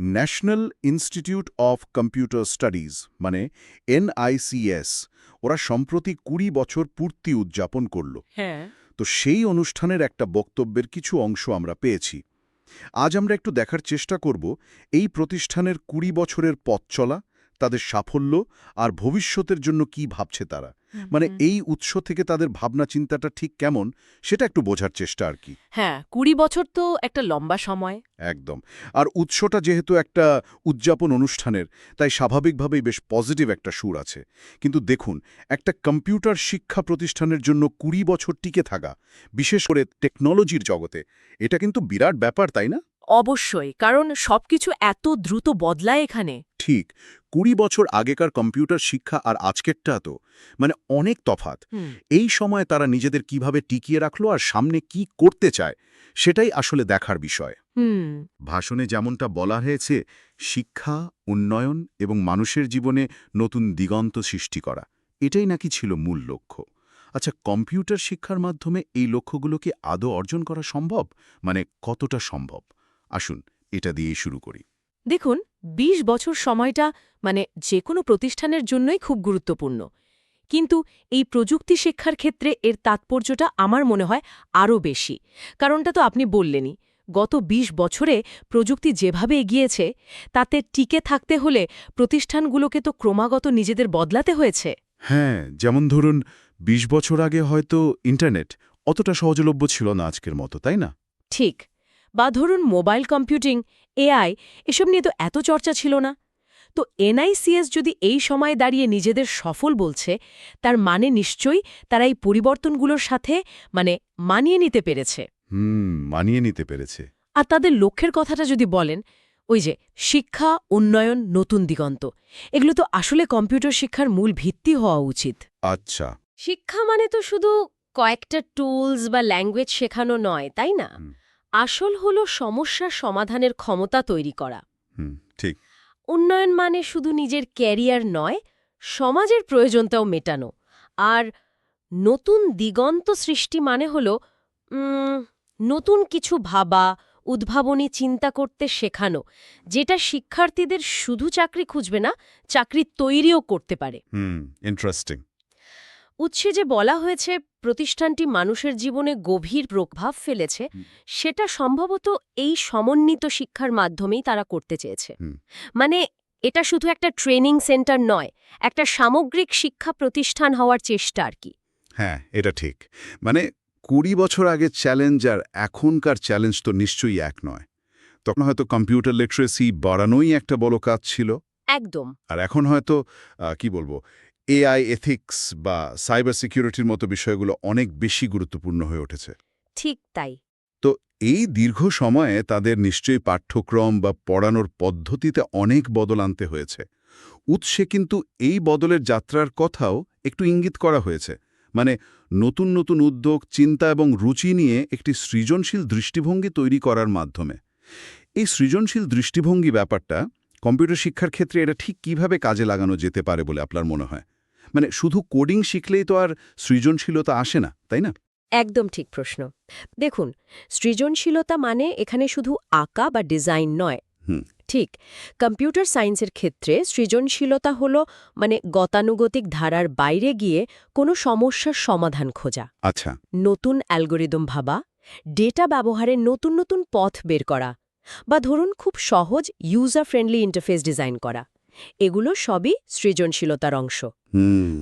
National Institute of Computer Studies মানে NICS ওরা সম্প্রতি কুড়ি বছর পূর্তি উদযাপন করল। হ্যাঁ। তো সেই অনুষ্ঠানের একটা বক্তব্যের কিছু অংশ আমরা পেয়েছি। আজ আমরা একটু দেখার চেষ্টা করব এই প্রতিষ্ঠানের কুড়ি বছরের পথ চলা তাদের সাফল্য আর ভবিষ্যতের জন্য কি ভাবছে তারা? মানে এই উৎস থেকে তাদের ভাবনা চিন্তাটা ঠিক কেমন সেটা একটু বোঝার চেষ্টা আর কি। হ্যাঁ কুড়ি বছর তো একটা লম্বা সময়। একদম। আর উৎসটা যেহেতু একটা উদযাপন অনুষ্ঠানের তাই স্বাভাবিকভাবেই বেশ পজিটিভ একটা সুর আছে। কিন্তু দেখুন একটা কম্পিউটার শিক্ষা প্রতিষ্ঠানের জন্য কুড়ি বছর টিকে থাকা বিশেষ করে টেকনোলজির জগতে এটা কিন্তু বিরাট ব্যাপার তাই না? অবশ্যই কারণ সবকিছু এত দ্রুত বদলায় এখানে। ঠিক কুড়ি বছর আগেকার কম্পিউটার শিক্ষা আর আজকেরটা তো মানে অনেক তফাত এই সময় তারা নিজেদের কীভাবে টিকিয়ে রাখল আর সামনে কি করতে চায় সেটাই আসলে দেখার বিষয়। ভাষণে যেমনটা বলা হয়েছে শিক্ষা উন্নয়ন এবং মানুষের জীবনে নতুন দিগন্ত সৃষ্টি করা এটাই নাকি ছিল মূল লক্ষ্য। আচ্ছা কম্পিউটার শিক্ষার মাধ্যমে এই লক্ষ্যগুলো কি আদৌ অর্জন করা সম্ভব? মানে কতটা সম্ভব? আসুন এটা দিয়েই শুরু করি। দেখুন ২০ বছর সময়টা মানে যে কোনো প্রতিষ্ঠানের জন্যই খুব গুরুত্বপূর্ণ। কিন্তু এই প্রযুক্তি শিক্ষার ক্ষেত্রে এর তাৎপর্যটা আমার মনে হয় আরও বেশি। কারণটা তো আপনি বললেনই গত ২০ বছরে প্রযুক্তি যেভাবে এগিয়েছে তাতে টিকে থাকতে হলে প্রতিষ্ঠানগুলোকে তো ক্রমাগত নিজেদের বদলাতে হয়েছে। হ্যাঁ যেমন ধরুন ২০ বছর আগে হয়তো ইন্টারনেট অতটা সহজলভ্য ছিল না আজকের মতো তাই না? ঠিক। বা ধরুন মোবাইল কম্পিউটিং এআই এসব নিয়ে তো এত চর্চা ছিল না। তো এনআইসিএস যদি এই সময় দাঁড়িয়ে নিজেদের সফল বলছে তার মানে নিশ্চয়ই তারা এই পরিবর্তনগুলোর সাথে মানে মানিয়ে নিতে পেরেছে। হুম মানিয়ে নিতে পেরেছে। আর তাদের লক্ষ্যের কথাটা যদি বলেন ওই যে শিক্ষা উন্নয়ন নতুন দিগন্ত এগুলো তো আসলে কম্পিউটার শিক্ষার মূল ভিত্তি হওয়া উচিত। আচ্ছা। শিক্ষা মানে তো শুধু কয়েকটা টুলস বা ল্যাঙ্গুয়েজ শেখানো নয় তাই না। আসল হলো সমস্যা সমাধানের ক্ষমতা তৈরি করা। ঠিক। উন্নয়ন মানে শুধু নিজের ক্যারিয়ার নয় সমাজের প্রয়োজনটাও মেটানো। আর নতুন দিগন্ত সৃষ্টি মানে হল নতুন কিছু ভাবা উদ্ভাবনী চিন্তা করতে শেখানো যেটা শিক্ষার্থীদের শুধু চাকরি খুঁজবে না চাকরি তৈরিও করতে পারে। ইন্টারেস্টিং উৎসে যে বলা হয়েছে প্রতিষ্ঠানটি মানুষের জীবনে গভীর প্রভাব ফেলেছে সেটা সম্ভবত এই সমন্বিত শিক্ষার মাধ্যমেই তারা করতে চেয়েছে। মানে এটা শুধু একটা ট্রেনিং সেন্টার নয় একটা সামগ্রিক শিক্ষা প্রতিষ্ঠান হওয়ার চেষ্টা আর কি। হ্যাঁ এটা ঠিক। মানে কুড়ি বছর আগে চ্যালেঞ্জ আর এখনকার চ্যালেঞ্জ তো নিশ্চয়ই এক নয়। তখন হয়তো কম্পিউটার লিটারেসি বাড়ানোই একটা বড় কাজ ছিল। একদম। আর এখন হয়তো কি বলব এআই এথিক্স বা সাইবার সিকিউরিটির মতো বিষয়গুলো অনেক বেশি গুরুত্বপূর্ণ হয়ে উঠেছে। ঠিক তাই। তো এই দীর্ঘ সময়ে তাদের নিশ্চয়ই পাঠ্যক্রম বা পড়ানোর পদ্ধতিতে অনেক বদল আনতে হয়েছে। উৎসে কিন্তু এই বদলের যাত্রার কথাও একটু ইঙ্গিত করা হয়েছে। মানে নতুন নতুন উদ্যোগ চিন্তা এবং রুচি নিয়ে একটি সৃজনশীল দৃষ্টিভঙ্গি তৈরি করার মাধ্যমে। এই সৃজনশীল দৃষ্টিভঙ্গি ব্যাপারটা কম্পিউটার শিক্ষার ক্ষেত্রে এটা ঠিক কীভাবে কাজে লাগানো যেতে পারে বলে আপনার মনে হয়? মানে শুধু কোডিং শিখলেই তো আর সৃজনশীলতা আসে না তাই না? একদম ঠিক প্রশ্ন। দেখুন সৃজনশীলতা মানে এখানে শুধু আঁকা বা ডিজাইন নয়। ঠিক কম্পিউটার সায়েন্সের ক্ষেত্রে সৃজনশীলতা হল মানে গতানুগতিক ধারার বাইরে গিয়ে কোনো সমস্যার সমাধান খোঁজা। আচ্ছা। নতুন অ্যালগোরিদম ভাবা ডেটা ব্যবহারের নতুন নতুন পথ বের করা বা ধরুন খুব সহজ ইউজার ফ্রেন্ডলি ইন্টারফেস ডিজাইন করা। এগুলো সবই সৃজনশীলতার অংশ।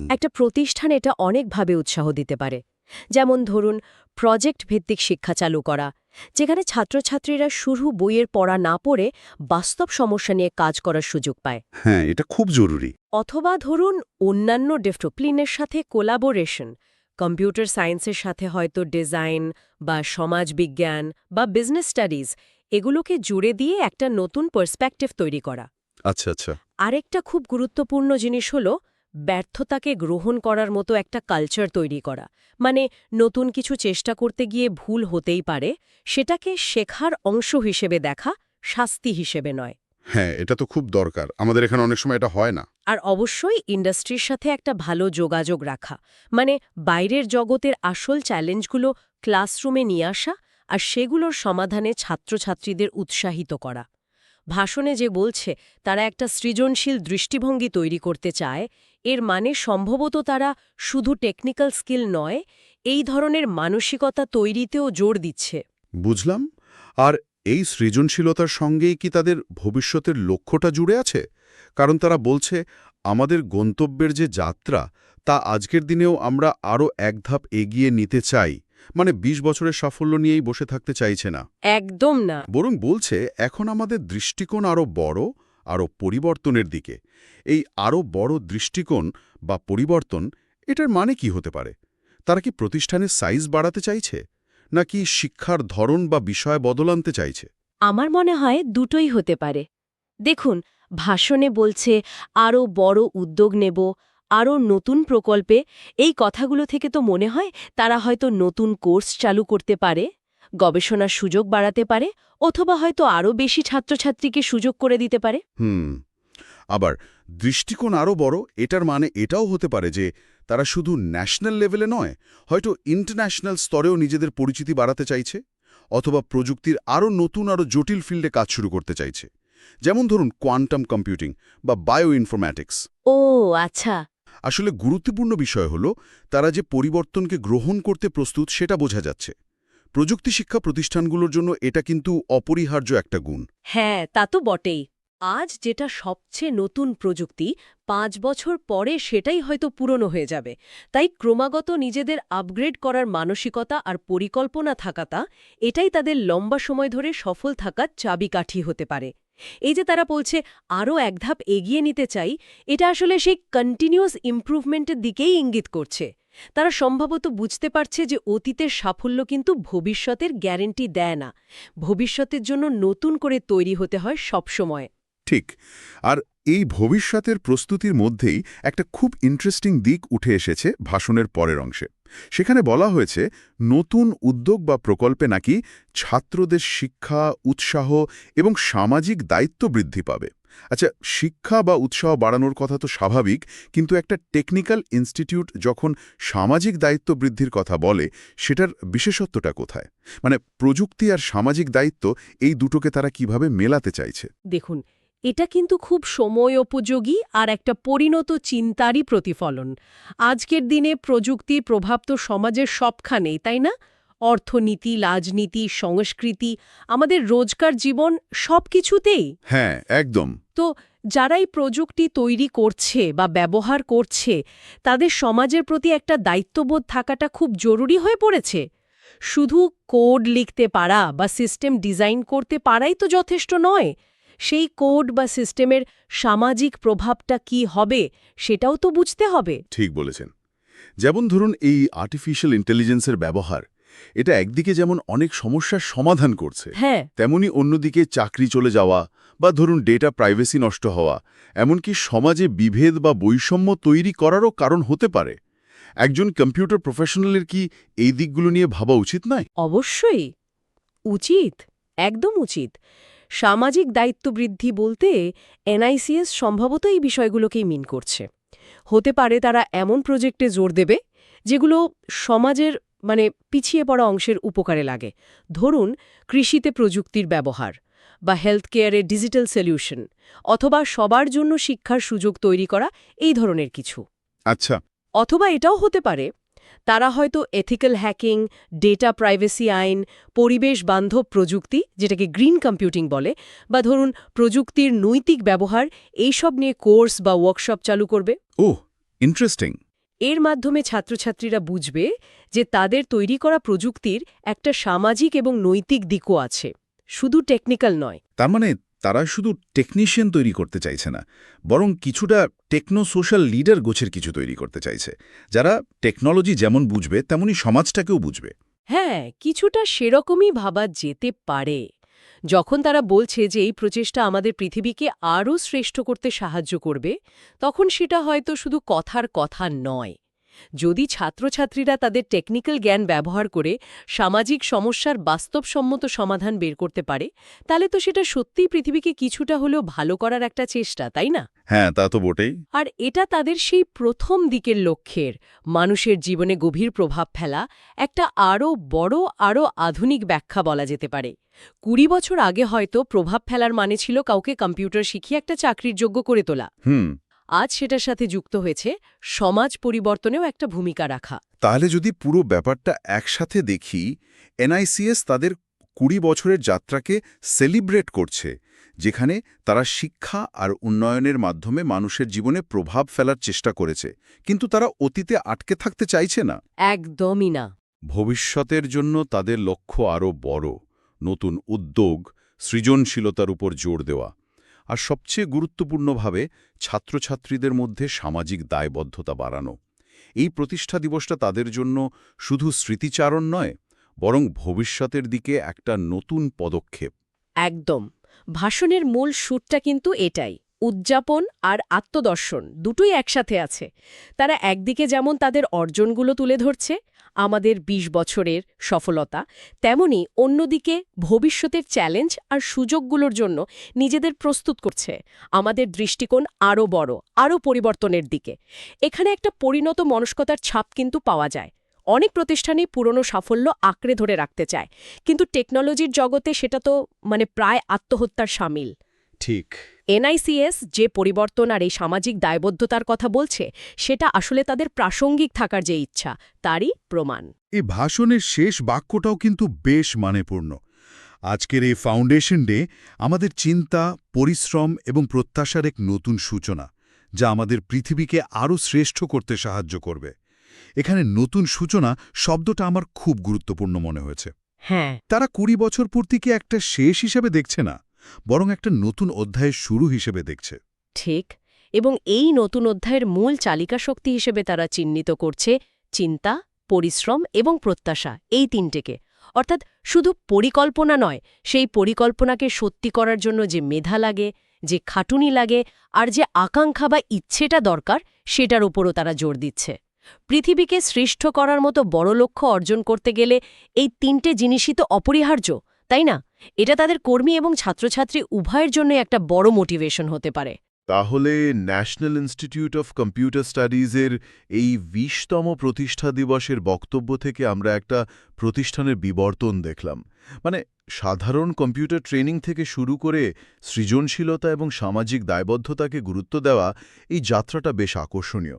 একটা প্রতিষ্ঠান এটা অনেকভাবে উৎসাহ দিতে পারে। যেমন ধরুন প্রজেক্ট ভিত্তিক শিক্ষা চালু করা যেখানে ছাত্রছাত্রীরা শুরু বইয়ের পড়া না পড়ে বাস্তব সমস্যা নিয়ে কাজ করার সুযোগ পায়। হ্যাঁ এটা খুব জরুরি। অথবা ধরুন অন্যান্য ডিসিপ্লিনের সাথে কোলাবোরেশন কম্পিউটার সায়েন্সের সাথে হয়তো ডিজাইন বা সমাজবিজ্ঞান বা বিজনেস স্টাডিজ এগুলোকে জুড়ে দিয়ে একটা নতুন পার্সপেক্টিভ তৈরি করা। আচ্ছা আচ্ছা। আরেকটা খুব গুরুত্বপূর্ণ জিনিস হল ব্যর্থতাকে গ্রহণ করার মতো একটা কালচার তৈরি করা। মানে নতুন কিছু চেষ্টা করতে গিয়ে ভুল হতেই পারে সেটাকে শেখার অংশ হিসেবে দেখা শাস্তি হিসেবে নয়। হ্যাঁ এটা তো খুব দরকার। আমাদের এখানে অনেক সময় এটা হয় না। আর অবশ্যই ইন্ডাস্ট্রির সাথে একটা ভালো যোগাযোগ রাখা। মানে বাইরের জগতের আসল চ্যালেঞ্জগুলো ক্লাসরুমে নিয়ে আসা আর সেগুলোর সমাধানে ছাত্রছাত্রীদের উৎসাহিত করা। ভাষণে যে বলছে, তারা একটা সৃজনশীল দৃষ্টিভঙ্গি তৈরি করতে চায়, এর মানে সম্ভবত তারা শুধু টেকনিক্যাল স্কিল নয়, এই ধরনের মানসিকতা তৈরিতেও জোর দিচ্ছে। বুঝলাম। আর এই সৃজনশীলতার সঙ্গেই কি তাদের ভবিষ্যতের লক্ষ্যটা জুড়ে আছে? কারণ তারা বলছে, আমাদের গন্তব্যের যে যাত্রা, তা আজকের দিনেও আমরা আরও এক ধাপ এগিয়ে নিতে চাই। মানে ২০ বছরের সাফল্য নিয়েই বসে থাকতে চাইছে না। একদম না। বরং বলছে এখন আমাদের দৃষ্টিকোণ আরও বড় আরও পরিবর্তনের দিকে। এই আরও বড় দৃষ্টিকোণ বা পরিবর্তন এটার মানে কি হতে পারে? তারা কি প্রতিষ্ঠানের সাইজ বাড়াতে চাইছে? নাকি শিক্ষার ধরন বা বিষয় বদল আনতে চাইছে? আমার মনে হয় দুটোই হতে পারে। দেখুন ভাষণে বলছে আরও বড় উদ্যোগ নেব আরও নতুন প্রকল্পে এই কথাগুলো থেকে তো মনে হয় তারা হয়তো নতুন কোর্স চালু করতে পারে গবেষণার সুযোগ বাড়াতে পারে অথবা হয়তো আরও বেশি ছাত্রছাত্রীকে সুযোগ করে দিতে পারে। হুম আবার দৃষ্টিকোণ আরও বড় এটার মানে এটাও হতে পারে যে তারা শুধু ন্যাশনাল লেভেলে নয় হয়তো ইন্টারন্যাশনাল স্তরেও নিজেদের পরিচিতি বাড়াতে চাইছে অথবা প্রযুক্তির আরও নতুন আরও জটিল ফিল্ডে কাজ শুরু করতে চাইছে। যেমন ধরুন কোয়ান্টাম কম্পিউটিং বা বায়ো ইনফরম্যাটিক্স ও আচ্ছা। আসলে গুরুত্বপূর্ণ বিষয় হল, তারা যে পরিবর্তনকে গ্রহণ করতে প্রস্তুত সেটা বোঝা যাচ্ছে। প্রযুক্তি শিক্ষা প্রতিষ্ঠানগুলোর জন্য এটা কিন্তু অপরিহার্য একটা গুণ। হ্যাঁ তা তো বটেই। আজ যেটা সবচেয়ে নতুন প্রযুক্তি, পাঁচ বছর পরে সেটাই হয়তো পুরনো হয়ে যাবে। তাই ক্রমাগত নিজেদের আপগ্রেড করার মানসিকতা আর পরিকল্পনা থাকাটা, এটাই তাদের লম্বা সময় ধরে সফল থাকার চাবিকাঠি হতে পারে। এই যে তারা বলছে, আরও এক ধাপ এগিয়ে নিতে চাই, এটা আসলে সেই কন্টিনিউয়াস ইম্প্রুভমেন্টের দিকেই ইঙ্গিত করছে। তারা সম্ভবত বুঝতে পারছে যে অতীতের সাফল্য কিন্তু ভবিষ্যতের গ্যারেন্টি দেয় না। ভবিষ্যতের জন্য নতুন করে তৈরি হতে হয় সবসময়। ঠিক। আর এই ভবিষ্যতের প্রস্তুতির মধ্যেই একটা খুব ইন্টারেস্টিং দিক উঠে এসেছে ভাষণের পরের অংশে। সেখানে বলা হয়েছে, নতুন উদ্যোগ বা প্রকল্পে নাকি ছাত্রদের শিক্ষা, উৎসাহ এবং সামাজিক দায়িত্ব বৃদ্ধি পাবে। আচ্ছা শিক্ষা বা উৎসাহ বাড়ানোর কথা তো স্বাভাবিক, কিন্তু একটা টেকনিক্যাল ইনস্টিটিউট যখন সামাজিক দায়িত্ব বৃদ্ধির কথা বলে, সেটার বিশেষত্বটা কোথায়? মানে প্রযুক্তি আর সামাজিক দায়িত্ব এই দুটোকে তারা কীভাবে মেলাতে চাইছে? দেখুন এটা কিন্তু খুব সময়োপযোগী আর একটা পরিণত চিন্তারই প্রতিফলন। আজকের দিনে প্রযুক্তির প্রভাব তো সমাজের সবখানেই তাই না? অর্থনীতি রাজনীতি সংস্কৃতি আমাদের রোজকার জীবন সব কিছুতেই হ্যাঁ একদম। তো যারাই প্রযুক্তি তৈরি করছে বা ব্যবহার করছে তাদের সমাজের প্রতি একটা দায়িত্ববোধ থাকাটা খুব জরুরি হয়ে পড়েছে। শুধু কোড লিখতে পারা বা সিস্টেম ডিজাইন করতে পারাই তো যথেষ্ট নয়। সেই কোড বা সিস্টেমের সামাজিক প্রভাবটা কি হবে সেটাও তো বুঝতে হবে। ঠিক বলেছেন। যেমন ধরুন এই আর্টিফিশিয়াল ইন্টেলিজেন্সের ব্যবহার এটা একদিকে যেমন অনেক সমস্যার সমাধান করছে হ্যাঁ। তেমনি অন্যদিকে চাকরি চলে যাওয়া বা ধরুন ডেটা প্রাইভেসি নষ্ট হওয়া এমনকি সমাজে বিভেদ বা বৈষম্য তৈরি করারও কারণ হতে পারে। একজন কম্পিউটার প্রফেশনালের কি এই দিকগুলো নিয়ে ভাবা উচিত নয়? অবশ্যই। উচিত। একদম উচিত। সামাজিক দায়িত্ব বৃদ্ধি বলতে এনআইসিএস সম্ভবত এই বিষয়গুলোকেই মিন করছে। হতে পারে তারা এমন প্রজেক্টে জোর দেবে যেগুলো সমাজের মানে পিছিয়ে পড়া অংশের উপকারে লাগে। ধরুন কৃষিতে প্রযুক্তির ব্যবহার বা হেলথ কেয়ারে ডিজিটাল সলিউশন অথবা সবার জন্য শিক্ষার সুযোগ তৈরি করা এই ধরনের কিছু। আচ্ছা। অথবা এটাও হতে পারে তারা হয়তো এথিক্যাল হ্যাকিং ডেটা প্রাইভেসি আইন পরিবেশ বান্ধব প্রযুক্তি যেটাকে গ্রিন কম্পিউটিং বলে বা ধরুন প্রযুক্তির নৈতিক ব্যবহার এইসব নিয়ে কোর্স বা ওয়ার্কশপ চালু করবে। ও ইন্টারেস্টিং এর মাধ্যমে ছাত্রছাত্রীরা বুঝবে যে তাদের তৈরি করা প্রযুক্তির একটা সামাজিক এবং নৈতিক দিকও আছে। শুধু টেকনিক্যাল নয়। তার মানে তারা শুধু টেকনিশিয়ান তৈরি করতে চাইছে না, বরং কিছুটা টেকনো সোশ্যাল লিডার গোছের কিছু তৈরি করতে চাইছে। যারা টেকনোলজি যেমন বুঝবে তেমনি সমাজটাকেও বুঝবে। হ্যাঁ কিছুটা সেরকমই ভাবা যেতে পারে। যখন তারা বলছে যে এই প্রচেষ্টা আমাদের পৃথিবীকে আরও শ্রেষ্ঠ করতে সাহায্য করবে, তখন সেটা হয়তো শুধু কথার কথা নয়। যদি ছাত্রছাত্রীরা তাদের টেকনিক্যাল জ্ঞান ব্যবহার করে সামাজিক সমস্যার বাস্তবসম্মত সমাধান বের করতে পারে তাহলে তো সেটা সত্যিই পৃথিবীকে কিছুটা হলেও ভালো করার একটা চেষ্টা তাই না? হ্যাঁ তা তো বটেই। আর এটা তাদের সেই প্রথম দিকের লক্ষ্যের মানুষের জীবনে গভীর প্রভাব ফেলা একটা আরও বড় আরও আধুনিক ব্যাখ্যা বলা যেতে পারে। কুড়ি বছর আগে হয়তো প্রভাব ফেলার মানে ছিল কাউকে কম্পিউটার শিখিয়ে একটা চাকরির যোগ্য করে তোলা। হুম। আজ সেটার সাথে যুক্ত হয়েছে সমাজ পরিবর্তনেও একটা ভূমিকা রাখা। তাহলে যদি পুরো ব্যাপারটা একসাথে দেখি এনআইসিএস তাদের কুড়ি বছরের যাত্রাকে সেলিব্রেট করছে যেখানে তারা শিক্ষা আর উন্নয়নের মাধ্যমে মানুষের জীবনে প্রভাব ফেলার চেষ্টা করেছে। কিন্তু তারা অতীতে আটকে থাকতে চাইছে না। একদমই না। ভবিষ্যতের জন্য তাদের লক্ষ্য আরও বড় নতুন উদ্যোগ সৃজনশীলতার উপর জোর দেওয়া। আর সবচেয়ে গুরুত্বপূর্ণভাবে ছাত্রছাত্রীদের মধ্যে সামাজিক দায়বদ্ধতা বাড়ানো। এই প্রতিষ্ঠা দিবসটা তাদের জন্য শুধু স্মৃতিচারণ নয়, বরং ভবিষ্যতের দিকে একটা নতুন পদক্ষেপ। একদম। ভাষণের মূল সুরটা কিন্তু এটাই, উদযাপন আর আত্মদর্শন দুটোই একসাথে আছে। তারা একদিকে যেমন তাদের অর্জনগুলো তুলে ধরছে আমাদের ২০ বছরের সফলতা, তেমনি অন্যদিকে ভবিষ্যতের চ্যালেঞ্জ আর সুযোগগুলোর জন্য নিজেদের প্রস্তুত করছে। আমাদের দৃষ্টিকোণ আরও বড়, আরও পরিবর্তনের দিকে। এখানে একটা পরিণত মনস্কতার ছাপ কিন্তু পাওয়া যায়। অনেক প্রতিষ্ঠানই পুরনো সাফল্য আঁকড়ে ধরে রাখতে চায়, কিন্তু টেকনোলজির জগতে সেটা তো মানে প্রায় আত্মহত্যার সামিল। ঠিক। এনআইসিএস যে পরিবর্তন আর এই সামাজিক দায়বদ্ধতার কথা বলছে সেটা আসলে তাদের প্রাসঙ্গিক থাকার যে ইচ্ছা তারই প্রমাণ। এই ভাষণের শেষ বাক্যটাও কিন্তু বেশ মানেপূর্ণ। আজকের এই ফাউন্ডেশন ডে আমাদের চিন্তা পরিশ্রম এবং প্রত্যাশার এক নতুন সূচনা যা আমাদের পৃথিবীকে আরও শ্রেষ্ঠ করতে সাহায্য করবে। এখানে নতুন সূচনা শব্দটা আমার খুব গুরুত্বপূর্ণ মনে হয়েছে। হ্যাঁ। তারা কুড়ি বছর পূর্তিকে একটা শেষ হিসেবে দেখছে না? বরং একটা নতুন অধ্যায়ের শুরু হিসেবে দেখছে। ঠিক, এবং এই নতুন অধ্যায়ের মূল চালিকা শক্তি হিসেবে তারা চিহ্নিত করছে চিন্তা, পরিশ্রম এবং প্রত্যাশা, এই তিনটেকে। অর্থাৎ শুধু পরিকল্পনা নয়, সেই পরিকল্পনাকে সত্যি করার জন্য যে মেধা লাগে, যে খাটুনি লাগে, আর যে আকাঙ্ক্ষা বা ইচ্ছেটা দরকার, সেটার উপরও তারা জোর দিচ্ছে। পৃথিবীকে সৃষ্ট করার মতো বড় লক্ষ্য অর্জন করতে গেলে এই তিনটে জিনিসই তো অপরিহার্য। তাই না? এটা তাদের কর্মী এবং ছাত্রছাত্রী উভয়ের জন্য একটা বড় মোটিভেশন হতে পারে। তাহলে ন্যাশনাল ইনস্টিটিউট অফ কম্পিউটার স্টাডিজের এই বিশতম প্রতিষ্ঠা দিবসের বক্তব্য থেকে আমরা একটা প্রতিষ্ঠানের বিবর্তন দেখলাম। মানে সাধারণ কম্পিউটার ট্রেনিং থেকে শুরু করে সৃজনশীলতা এবং সামাজিক দায়বদ্ধতাকে গুরুত্ব দেওয়া এই যাত্রাটা বেশ আকর্ষণীয়।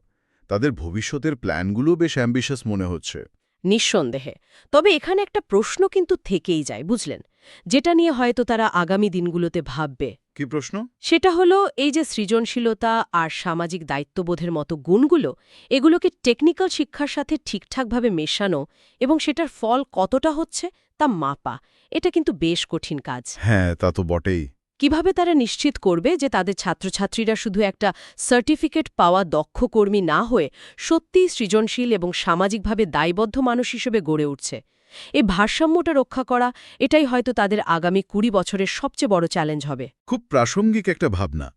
তাদের ভবিষ্যতের প্ল্যানগুলো বেশ অ্যাম্বিশাস মনে হচ্ছে। নিঃসন্দেহে। তবে এখানে একটা প্রশ্ন কিন্তু থেকেই যায় বুঝলেন? যেটা নিয়ে হয়তো তারা আগামী দিনগুলোতে ভাববে। কি প্রশ্ন? সেটা হলো এই যে সৃজনশীলতা আর সামাজিক দায়িত্ববোধের মতো গুণগুলো এগুলোকে টেকনিক্যাল শিক্ষার সাথে ঠিকঠাকভাবে মেশানো এবং সেটার ফল কতটা হচ্ছে তা মাপা এটা কিন্তু বেশ কঠিন কাজ। হ্যাঁ তা তো বটেই। কীভাবে তারা নিশ্চিত করবে যে তাদের ছাত্রছাত্রীরা শুধু একটা সার্টিফিকেট পাওয়া দক্ষ কর্মী না হয়ে সত্যিই সৃজনশীল এবং সামাজিকভাবে দায়বদ্ধ মানুষ হিসেবে গড়ে উঠছে? এই ভারসাম্যটা রক্ষা করা, এটাই হয়তো তাদের আগামী কুড়ি বছরের সবচেয়ে বড় চ্যালেঞ্জ হবে। খুব প্রাসঙ্গিক একটা ভাবনা।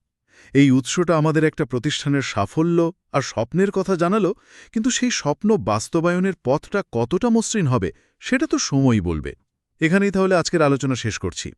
এই উৎসটা আমাদের একটা প্রতিষ্ঠানের সাফল্য আর স্বপ্নের কথা জানালো, কিন্তু সেই স্বপ্ন বাস্তবায়নের পথটা কতটা মসৃণ হবে, সেটা তো সময়ই বলবে। এখানেই তাহলে আজকের আলোচনা শেষ করছি।